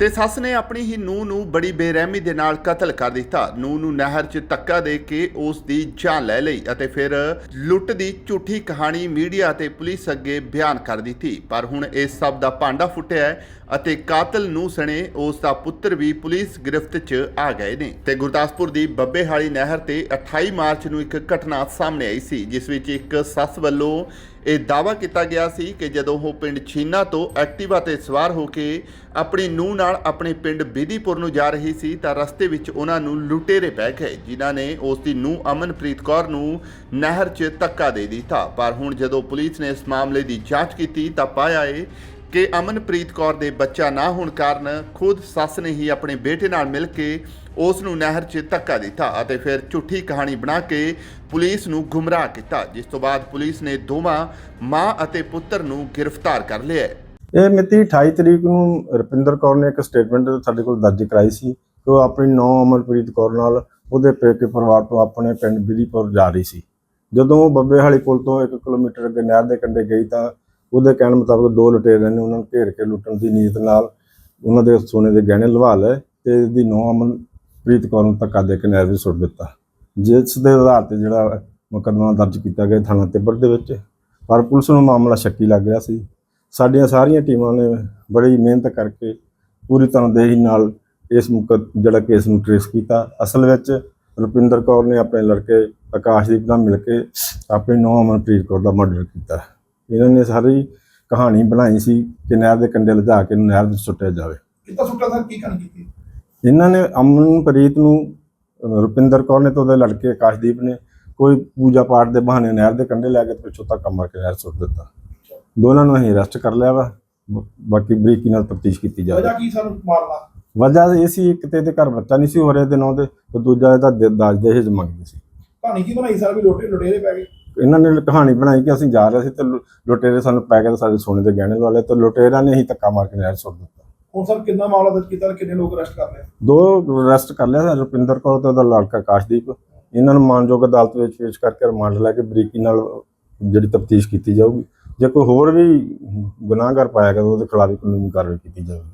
ਤੇ ਸੱਸ ਨੇ ਆਪਣੀ ਹੀ ਨੂੰਹ ਨੂੰ ਬੜੀ ਬੇਰਹਿਮੀ ਦੇ ਨਾਲ ਕਤਲ ਕਰ ਦਿੱਤਾ। ਨੂੰਹ ਨੂੰ ਨਹਿਰ 'ਚ ਧੱਕਾ ਦੇ ਕੇ ਉਸ ਦੀ ਜਾਨ ਲੈ ਲਈ ਅਤੇ ਫਿਰ ਲੁੱਟ ਦੀ ਝੂਠੀ ਕਹਾਣੀ ਮੀਡੀਆ ਤੇ ਪੁਲਿਸ ਅੱਗੇ ਬਿਆਨ ਕਰ ਦਿੱਤੀ। ਪਰ ਹੁਣ ਇਸ ਸਭ ਦਾ ਭਾਂਡਾ ਫੁੱਟਿਆ ਹੈ ਅਤੇ ਕਾਤਲ ਨੂੰ ਸਣੇ ਉਸ ਦਾ ਪੁੱਤਰ ਵੀ ਪੁਲਿਸ ਗ੍ਰਿਫਤ 'ਚ ਆ ਗਏ ਨੇ। ਤੇ ਗੁਰਦਾਸਪੁਰ ਦੀ ਬੱਬੇਹਾਲੀ ਨਹਿਰ ਤੇ 28 ਮਾਰਚ ਨੂੰ ਇੱਕ ਘਟਨਾ ਸਾਹਮਣੇ ਆਈ ਸੀ, ਜਿਸ ਵਿੱਚ ਇੱਕ ਸੱਸ ਵੱਲੋਂ ਇਹ ਦਾਵਾ ਕੀਤਾ ਗਿਆ ਸੀ ਕਿ ਜਦੋਂ ਉਹ ਪਿੰਡ ਛੀਨਾ ਤੋਂ ਐਕਟਿਵਾ ਤੇ ਸਵਾਰ ਹੋ ਕੇ ਆਪਣੀ ਨੂੰਹ ਨਾਲ ਆਪਣੇ ਪਿੰਡ ਬੀਦੀਪੁਰ ਨੂੰ ਜਾ ਰਹੀ ਸੀ ਤਾਂ ਰਸਤੇ ਵਿੱਚ ਉਹਨਾਂ ਨੂੰ ਲੁਟੇਰੇ ਪੈ ਗਏ, ਜਿਨ੍ਹਾਂ ਨੇ ਉਸ ਦੀ ਨੂੰਹ ਅਮਨਪ੍ਰੀਤ ਕੌਰ ਨੂੰ ਨਹਿਰ 'ਚ ਧੱਕਾ ਦੇ ਦਿੱਤਾ। ਪਰ ਹੁਣ ਜਦੋਂ ਪੁਲਿਸ ਨੇ ਇਸ ਮਾਮਲੇ ਦੀ ਜਾਂਚ ਕੀਤੀ ਤਾਂ ਪਾਇਆ ਏ ਕਿ ਅਮਨਪ੍ਰੀਤ ਕੌਰ ਦੇ ਬੱਚਾ ਨਾ ਹੋਣ ਕਾਰਨ ਖੁਦ ਸੱਸ ਨੇ ਹੀ ਆਪਣੇ ਬੇਟੇ ਨਾਲ ਮਿਲ ਕੇ ਉਸ ਨੂੰ ਨਹਿਰ 'ਚ ਧੱਕਾ ਦਿੱਤਾ ਅਤੇ ਫਿਰ ਝੂਠੀ ਕਹਾਣੀ ਬਣਾ ਕੇ ਪੁਲਿਸ ਨੂੰ ਗੁੰਮਰਾਹ ਕੀਤਾ, ਜਿਸ ਤੋਂ ਬਾਅਦ ਪੁਲਿਸ ਨੇ ਦੋਵਾਂ ਮਾਂ ਅਤੇ ਪੁੱਤਰ ਨੂੰ ਗ੍ਰਿਫਤਾਰ ਕਰ ਲਿਆ ਇਹ ਮਿਤੀ 28 ਤਰੀਕ ਨੂੰ ਰੁਪਿੰਦਰ ਕੌਰ ਨੇ ਇੱਕ ਸਟੇਟਮੈਂਟ ਸਾਡੇ ਕੋਲ ਦਰਜ ਕਰਾਈ ਸੀ ਕਿ ਉਹ ਆਪਣੀ ਨੌ ਅਮਰਪ੍ਰੀਤ ਕੌਰ ਨਾਲ ਉਹਦੇ ਪੇਕੇ ਪਰਿਵਾਰ ਤੋਂ ਆਪਣੇ ਪਿੰਡ ਬਿਧੀਪੁਰ ਜਾ ਰਹੀ ਸੀ। ਜਦੋਂ ਉਹ ਬੱਬੇਹਾਲੀ ਪੁਲ ਤੋਂ 1 ਕਿਲੋਮੀਟਰ ਅੱਗੇ ਨਹਿਰ ਦੇ ਕੰਢੇ ਗਈ ਤਾਂ ਉਹਦੇ ਕਹਿਣ ਮੁਤਾਬਕ ਦੋ ਲੁਟੇਰਿਆਂ ਨੇ ਉਹਨਾਂ ਨੂੰ ਘੇਰ ਕੇ ਲੁੱਟਣ ਦੀ ਨੀਅਤ ਨਾਲ ਉਹਨਾਂ ਦੇ ਸੋਨੇ ਦੇ ਗਹਿਣੇ ਲਵਾ ਲਏ ਤੇ ਇਹਦੀ ਨੌ ਪ੍ਰੀਤ ਕੌਰ ਨੂੰ ਧੱਕਾ ਦੇ ਕੇ ਨਹਿਰ ਵਿੱਚ ਸੁੱਟ ਦਿੱਤਾ। ਜਿਸ ਦੇ ਆਧਾਰ ਤੇ ਜਿਹੜਾ ਮੁਕੱਦਮਾ ਦਰਜ ਕੀਤਾ ਗਿਆ ਥਾਣਾ ਤਿੱਬੜ ਦੇ ਵਿੱਚ, ਪਰ ਪੁਲਿਸ ਨੂੰ ਮਾਮਲਾ ਸ਼ੱਕੀ ਲੱਗ ਰਿਹਾ ਸੀ। ਸਾਡੀਆਂ ਸਾਰੀਆਂ ਟੀਮਾਂ ਨੇ ਬੜੀ ਮਿਹਨਤ ਕਰਕੇ ਪੂਰੀ ਤਨਦੇਹੀ ਨਾਲ ਇਸ ਮੁਕੱਦ, ਜਿਹੜਾ ਕੇਸ ਨੂੰ ਟ੍ਰੇਸ ਕੀਤਾ। ਅਸਲ ਵਿੱਚ ਰੁਪਿੰਦਰ ਕੌਰ ਨੇ ਆਪਣੇ ਲੜਕੇ ਆਕਾਸ਼ਦੀਪ ਨਾਲ ਮਿਲ ਕੇ ਆਪਣੀ ਨੌਂ ਅਮਨਪ੍ਰੀਤ ਕੌਰ ਦਾ ਮਰਡਰ ਕੀਤਾ। ਇਹਨਾਂ ਨੇ ਸਾਰੀ ਕਹਾਣੀ ਬਣਾਈ ਸੀ ਕਿ ਨਹਿਰ ਦੇ ਕੰਢੇ ਲਿਜਾ ਕੇ ਇਹਨੂੰ ਨਹਿਰ ਵਿੱਚ ਸੁੱਟਿਆ ਜਾਵੇ। ਕਿੱਦਾਂ ਸੁੱਟਾ ਸਰ? ਕੀ ਕਰਨ ਕੀਤੀ? ਇਹਨਾਂ ਨੇ ਅਮਨਪ੍ਰੀਤ ਨੂੰ ਅਹ ਰੁਪਿੰਦਰ ਕੌਰ ਨੇ ਤੇ ਉਹਦੇ ਲੜਕੇ ਆਕਾਸ਼ਦੀਪ ਨੇ ਕੋਈ ਪੂਜਾ ਪਾਠ ਦੇ ਬਹਾਨੇ ਨਹਿਰ ਦੇ ਕੰਢੇ ਲੈ ਕੇ ਤੇ ਪਿੱਛੋਂ ਤੱਕ ਮਾਰ ਕੇ ਨਹਿਰ ਸੁੱਟ ਦਿੱਤਾ। ਦੋਨਾਂ ਨੂੰ ਅਸੀਂ ਅਰੈਸਟ ਕਰ ਲਿਆ ਵਾ। ਬਾਕੀ ਬਰੀਕੀ ਨਾਲ ਤਫਤੀਸ਼ ਕੀਤੀ ਜਾਵੇ ਵਜ੍ਹਾ ਕੀ ਸਾਨੂੰ ਮਾਰਦਾ ਵਜ੍ਹਾ ਇਹ ਸੀ ਇੱਕ ਤੇ ਇਹਦੇ ਘਰ ਬੱਚਾ ਨਹੀਂ ਸੀ ਹੋ ਰਿਹਾ ਦੇ ਨਾਂ ਦੇ ਤੇ ਦੂਜਾ ਇਹਦਾ ਦ- ਦਾਜ ਦਹੇਜ ਮੰਗਦੇ ਸੀ। ਕਹਾਣੀ ਕੀ ਬਣਾਈ ਸਰ? ਵੀ ਲੋਟੇ ਲੁਟੇਰੇ ਪੈ ਗਏ। ਇਹਨਾਂ ਨੇ ਕਹਾਣੀ ਬਣਾਈ ਕਿ ਅਸੀਂ ਜਾ ਰਹੇ ਸੀ ਤੇ ਲੁਟੇਰੇ ਸਾਨੂੰ ਪੈ ਤੇ ਸਾਡੇ ਸੋਨੇ ਦੇ ਗਹਿਣੇ ਲਵਾ ਲਏ ਤੇ ਲੁਟੇਰਾਂ ਨੇ ਹੀ ਧੱਕਾ ਮਾਰ ਕੇ ਨਹਿਰ ਸੁੱਟ ਦਿੱਤਾ। ਹੁਣ ਸਰ ਕਿੰਨਾ ਮਾਮਲਾ ਦਰਜ ਕੀਤਾ ਤੇ ਕਿੰਨੇ ਲੋਕ ਅਰੈਸਟ ਕਰ ਲਏ? ਦੋ ਅਰੈਸਟ ਕਰ ਲਿਆ ਰੁਪਿੰਦਰ ਕੌਰ ਤੇ ਉਹਦਾ ਲੜਕਾ ਆਕਾਸ਼ਦੀਪ। ਇਹਨਾਂ ਨੂੰ ਮਾਨਯੋਗ ਅਦਾਲਤ ਵਿੱਚ ਪੇਸ਼ ਕਰਕੇ ਰਿਮਾਂਡ ਲੈ ਕੇ ਬਰੀਕੀ ਨਾਲ ਜਿਹੜੀ ਤਫਤੀਸ਼ ਕੀਤੀ ਜਾਊਗੀ। ਜੇ ਕੋਈ ਹੋਰ ਵੀ ਗੁਨਾਹਗਰ ਪਾਇਆ ਗਿਆ ਤਾਂ ਉਹਦੇ ਖਿਲਾਫ ਵੀ ਕਾਨੂੰਨੀ ਕਾਰਵਾਈ ਕੀਤੀ ਜਾਊਗੀ।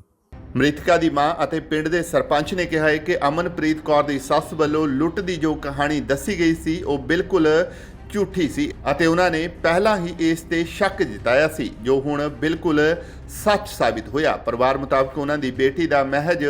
ਮ੍ਰਿਤਕਾ ਦੀ ਮਾਂ ਅਤੇ ਪਿੰਡ ਦੇ ਸਰਪੰਚ ਨੇ ਕਿਹਾ ਹੈ ਕਿ ਅਮਨਪ੍ਰੀਤ ਕੌਰ ਦੀ ਸੱਸ ਵੱਲੋਂ ਲੁੱਟ ਦੀ ਜੋ ਕਹਾਣੀ ਦੱਸੀ ਗਈ ਸੀ ਉਹ ਬਿਲਕੁਲ ਝੂਠੀ ਸੀ ਅਤੇ ਉਹਨਾਂ ਨੇ ਪਹਿਲਾਂ ਹੀ ਇਸ ਤੇ ਸ਼ੱਕ ਜਤਾਇਆ ਸੀ, ਜੋ ਹੁਣ ਬਿਲਕੁਲ ਸੱਚ ਸਾਬਿਤ ਹੋਇਆ। ਪਰਿਵਾਰ ਮੁਤਾਬਕ ਉਹਨਾਂ ਦੀ ਬੇਟੀ ਦਾ ਮਹਿਜ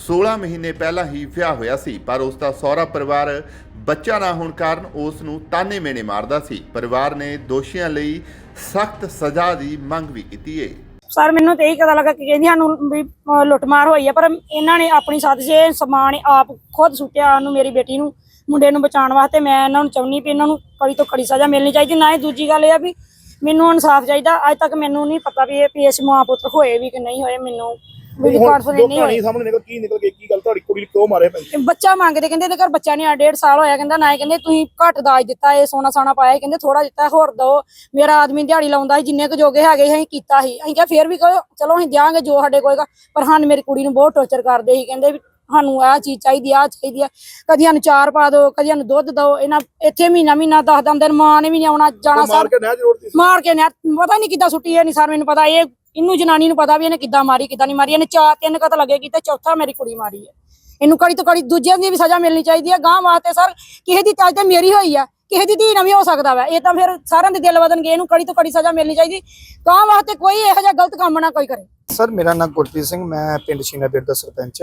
16 ਮਹੀਨੇ ਪਹਿਲਾਂ ਹੀ ਵਿਆਹ ਹੋਇਆ ਸੀ, ਪਰ ਉਸ ਦਾ ਸਹੁਰਾ ਪਰਿਵਾਰ ਬੱਚਾ ਨਾ ਹੋਣ ਕਾਰਨ ਉਸ ਨੂੰ ਤਾਨੇ ਮੇਨੇ ਮਾਰਦਾ ਸੀ। ਪਰਿਵਾਰ ਨੇ ਦੋਸ਼ੀਆਂ ਲਈ ਸਖਤ ਸਜ਼ਾ ਦੀ ਮੰਗ ਵੀ ਕੀਤੀ ਹੈ ਸਰ, ਮੈਨੂੰ ਤੇ ਇਹ ਪਤਾ ਲੱਗਾ ਕਿ ਕਹਿੰਦੀ ਸਾਨੂੰ ਵੀ ਲੁੱਟਮਾਰ ਹੋਈ ਹੈ ਪਰ ਇਹਨਾਂ ਨੇ ਆਪਣੀ ਸਾਥ ਸਮਾਨ ਆਪ ਖੁਦ ਸੁੱਟਿਆ, ਉਹਨੂੰ ਮੇਰੀ ਬੇਟੀ ਨੂੰ। ਮੁੰਡੇ ਨੂੰ ਬਚਾਉਣ ਵਾਸਤੇ ਮੈਂ ਇਹਨਾਂ ਨੂੰ ਚਾਹੁੰਦੀ ਵੀ ਇਹਨਾਂ ਨੂੰ ਕੜੀ ਤੋਂ ਕੜੀ ਸਜ਼ਾ ਮਿਲਣੀ ਚਾਹੀਦੀ ਨਾ ਹੀ ਦੂਜੀ ਗੱਲ ਇਹ ਆ ਵੀ ਮੈਨੂੰ ਇਨਸਾਫ ਚਾਹੀਦਾ। ਅੱਜ ਤੱਕ ਮੈਨੂੰ ਨਹੀਂ ਪਤਾ ਵੀ ਇਹ ਪੀਐਸ ਮਾਂ ਪੁੱਤਰ ਹੋਏ ਵੀ ਕਿ ਨਹੀਂ ਹੋਏ ਮੈਨੂੰ ਵੀ ਹੁਣ ਕਾਨਫੀਡੈਂਟ ਜੋ ਨਹੀਂ ਕਹਾਣੀ ਹੋਏ। ਸਾਹਮਣੇ ਨਿਕਲ ਕੀ ਨਿਕਲ ਗਈ ਕੀ ਗੱਲ ਤੁਹਾਡੀ ਕੁੜੀ ਨੂੰ ਕਿਉਂ ਮਾਰੇ ਪੈ ਇਹ ਬੱਚਾ ਮੰਗਦੇ ਕਹਿੰਦੇ ਇਹਦੇ ਘਰ ਬੱਚਾ ਨਹੀਂ ਆ ਡੇਢ ਸਾਲ ਹੋਇਆ ਕਹਿੰਦਾ ਨਾ ਇਹ ਕਹਿੰਦੇ ਤੁਸੀਂ ਘੱਟ ਦਾਜ ਦਿੱਤਾ ਇਹ ਸੋਨਾ ਸਾਨਾ ਪਾਇਆ ਕਹਿੰਦੇ ਥੋੜਾ ਦਿੱਤਾ ਹੋਰ ਦੋ ਮੇਰਾ ਆਦਮੀ ਦਿਹਾੜੀ ਲਾਉਂਦਾ ਸੀ ਜਿੰਨੇ ਕੁ ਜੋਗੇ ਹੈਗੇ ਸੀ ਅਸੀਂ ਕੀਤਾ ਸੀ। ਅਸੀਂ ਕਿਹਾ ਫੇਰ ਵੀ ਕਹੋ ਚਲੋ ਅਸੀਂ ਦਿਆਂਗੇ ਜੋ ਸਾਡੇ ਕੋਏਗਾ ਪਰ ਸਾਨੂੰ ਮੇਰੀ ਕੁੜੀ ਨੂੰ ਬਹੁਤ ਟੌਰਚਰ ਕਰਦੇ ਸੀ ਕਹਿੰਦੇ ਵੀ ਸਾਨੂੰ ਆਹ ਚੀਜ਼ ਚਾਹੀਦੀ ਆ ਚਾਹੀਦੀ ਆ। ਕਦੀ ਸਾਨੂੰ ਚਾਰ ਪਾ ਦਿਓ ਕਦੀ ਸਾਨੂੰ ਦੁੱਧ ਦਿਓ ਇਹਨਾਂ ਇੱਥੇ ਮਹੀਨਾ ਮਹੀਨਾ ਦਸ ਦਸ ਦਿਨ ਮਾਂ ਨੇ ਵੀ ਨਹੀਂ ਆਉਣਾ ਜਾਣਾ ਮਾਰ ਸਰ ਕੇ ਨਹਿਰ ਜੋੜਦੀ ਸੀ। ਮਾਰ ਕੇ ਨੇ ਪਤਾ ਨਹੀਂ ਕਿੱਦਾਂ ਸੁੱਟੀ ਇਹ ਨਹੀਂ ਸਰ ਮੈਨੂੰ ਪਤਾ ਇਹ ਇਹਨੂੰ ਜਨਾਨੀ ਨੂੰ ਪਤਾ ਵੀ ਇਹਨੇ ਕਿੱਦਾਂ ਮਾਰੀ ਕਿੱਦਾਂ ਨਹੀਂ ਮਾਰੀ ਇਹਨੇ ਚਾਰ ਤਿੰਨ ਕਤ ਲੱਗੇ ਕੀਤੇ ਚੌਥਾ ਮੇਰੀ ਕੁੜੀ ਮਾਰੀ ਹੈ। ਇਹਨੂੰ ਕੜੀ ਤੋਂ ਕੜੀ ਦੂਜਿਆਂ ਦੀ ਵੀ ਸਜ਼ਾ ਮਿਲਣੀ ਚਾਹੀਦੀ ਹੈ ਗਾਂ ਵਾਸਤੇ ਸਰ ਕਿਸੇ ਦੀ ਤਾਜ ਤੇ ਮੇਰੀ ਹੋਈ ਆ ਕਿਸੇ ਦੀ ਧੀ ਨਾ ਵੀ ਹੋ ਸਕਦਾ ਵਾ ਇਹ ਤਾਂ ਫਿਰ ਸਾਰਿਆਂ ਦੇ ਦਿਲ ਵਧਣਗੇ ਇਹਨੂੰ ਕੜੀ ਤੋਂ ਕੜੀ ਸਜ਼ਾ ਮਿਲਣੀ ਚਾਹੀਦੀ ਗਾਂ ਵਾਸਤੇ ਕੋਈ ਇਹੋ ਜਿਹਾ ਗਲਤ ਕੰਮ ਨਾ ਕੋਈ ਕਰੇ। ਸਰ ਮੇਰਾ ਨਾਮ ਗੁਰਪ੍ਰੀਤ ਸਿੰਘ ਮੈਂ ਪਿੰਡ ਸ਼ੀਨਾਪੁਰ ਦਾ ਸਰਪੰਚ।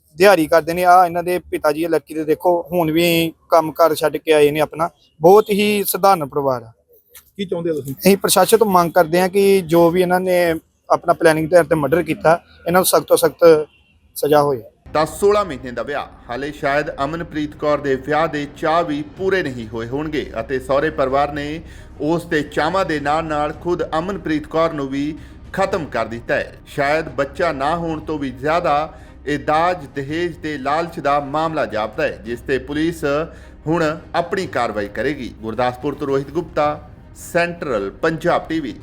ਦਿਹਾੜੀ ਕਰਦੇ ਨੇ। ਆ ਇਹਨਾਂ ਦੇ ਪਿਤਾ ਜੀ ਲੱਕੀ ਦੇ ਦੇਖੋ ਹੁਣ ਵੀ ਕੰਮ ਕਾਰ ਛੱਡ ਕੇ ਆਏ ਨੇ ਆਪਣਾ। ਬਹੁਤ ਹੀ ਸਧਾਰਨ ਪਰਿਵਾਰ ਹੈ ਕੀ ਚਾਹੁੰਦੇ ਹੋ ਤੁਸੀਂ? ਅਸੀਂ ਪ੍ਰਸ਼ਾਸਨ ਤੋਂ ਮੰਗ ਕਰਦੇ ਹਾਂ ਕਿ ਜੋ ਵੀ ਇਹਨਾਂ ਨੇ ਆਪਣਾ ਪਲੈਨਿੰਗ ਦੇ ਤੇ ਮਰਡਰ ਕੀਤਾ ਇਹਨਾਂ ਨੂੰ ਸਖਤ ਤੋਂ ਸਖਤ ਸਜ਼ਾ ਹੋਏ। ਤਾਂ 16 ਮਹੀਨੇ ਦਾ ਵਿਆਹ ਹਾਲੇ ਸ਼ਾਇਦ ਅਮਨਪ੍ਰੀਤ ਕੌਰ ਦੇ ਵਿਆਹ ਦੇ ਚਾਅ ਵੀ ਪੂਰੇ ਨਹੀਂ ਹੋਏ ਹੋਣਗੇ ਅਤੇ ਸਹੁਰੇ ਪਰਿਵਾਰ ਨੇ ਉਸ ਦੇ ਚਾਵਾਂ ਦੇ ਨਾਲ ਨਾਲ ਖੁਦ ਅਮਨਪ੍ਰੀਤ ਕੌਰ ਨੂੰ ਵੀ ਖਤਮ ਕਰ ਦਿੱਤਾ ਹੈ। ਸ਼ਾਇਦ ਬੱਚਾ ਨਾ ਹੋਣ ਤੋਂ ਵੀ ਜ਼ਿਆਦਾ ਇਹ ਦਾਜ, ਦਹੇਜ ਤੇ ਲਾਲਚ ਦਾ ਮਾਮਲਾ ਜਾਪਦਾ ਹੈ, ਜਿਸ ਤੇ ਪੁਲਿਸ ਹੁਣ ਆਪਣੀ ਕਾਰਵਾਈ ਕਰੇਗੀ। ਗੁਰਦਾਸਪੁਰ ਤੋਂ ਰੋਹਿਤ ਗੁਪਤਾ, ਸੈਂਟਰਲ ਪੰਜਾਬ ਟੀਵੀ।